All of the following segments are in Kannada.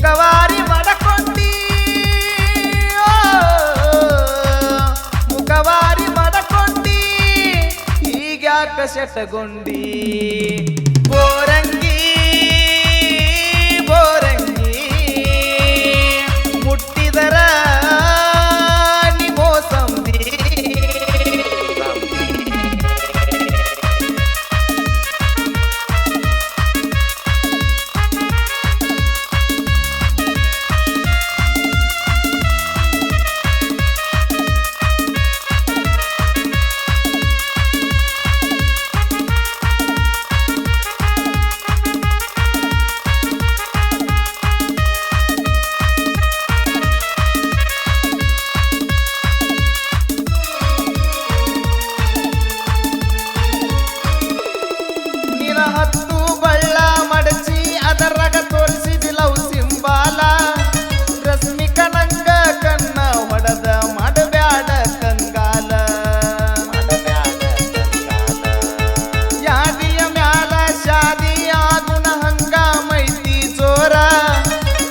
ముఖవారి వడకొండి ముఖవారి వడకొండి ఈగాక చెట్టగొండి ಹತ್ತು ಬಳ್ಳ ಮಡಚಿ ಅದರಾಗ ತೋರಿಸಿದಿಲವು ಸಿಂಬಾಲ. ರಶ್ಮಿಕ ನಂಗ ಕನ್ನ ಹೊಡೆದ ಮಾಡಬ್ಯಾಡ ಕಂಗಾಲ. ಯಾದಿಯ ಮ್ಯಾಲ ಶಾದಿ ಗುಣ ಹಂಗ ಮೈತಿ ಜೋರ.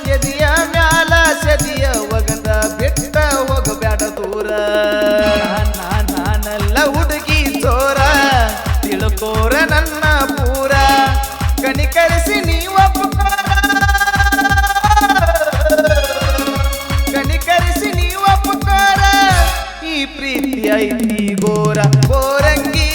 ಎದಿಯ ಮ್ಯಾಲ ಸದಿಯ ಒಗದ ಬಿಟ್ಟ ಹೋಗಬ್ಯಾಡ ದೂರ. ನಾನ್- ನಾನಲ್ಲ ಹುಡುಗಿ ಜೋರ. ತಿಳ್ಕೋರ ಕಣಿಕರಿಸಿ ನೀವ ಕಣಿಕರಿಸಿ ನೀವ ಈ ಪ್ರೀತಿ ಐತಿ ಗೋರ ಬೋರಂಗಿ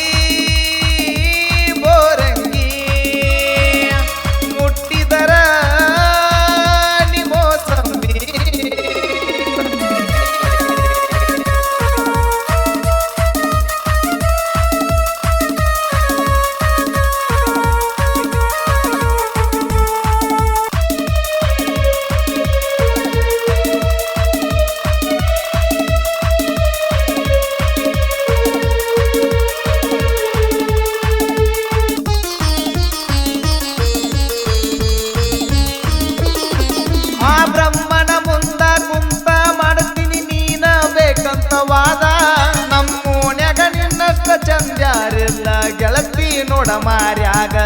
ನೋಡ ಮಾರ್ಯಾಗ.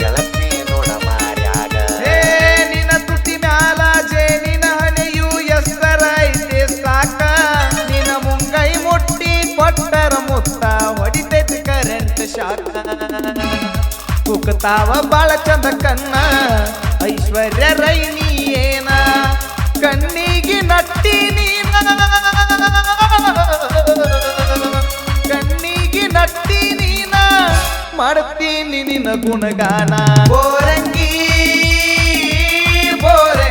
ಗೆಳತಿ ನೋಡ ಮಾರ್ಯಾಗ. ಹೇ ನಿನ್ನ ತುಟಿ ಮ್ಯಾಲ ಜೇನಿನ ಹನೆಯು ಎಸ್ತರ ಐತೆ ಸಾಕ. ನಿನ್ನ ಮುಂಗೈ ಮುಟ್ಟಿ ಕೊಟ್ಟರ ಮುತ್ತ ಹೊಡಿತೈತಿ ಕರೆಂಟ್ ಶಾಕ ಕುಕ್ತಾವ ಬಾಳ ಚಂದ ಕನ್ನ ಐಶ್ವರ್ಯ ರೈನಿ ಏನ? ಕಣ್ಣಿಗೆ ನಟ್ಟಿ ಮಾಡ್ತೀನಿ ನಿನ್ನ ಗುಣಗಾನ. ಬೋರಂಗಿ ಬೋರಂಗಿ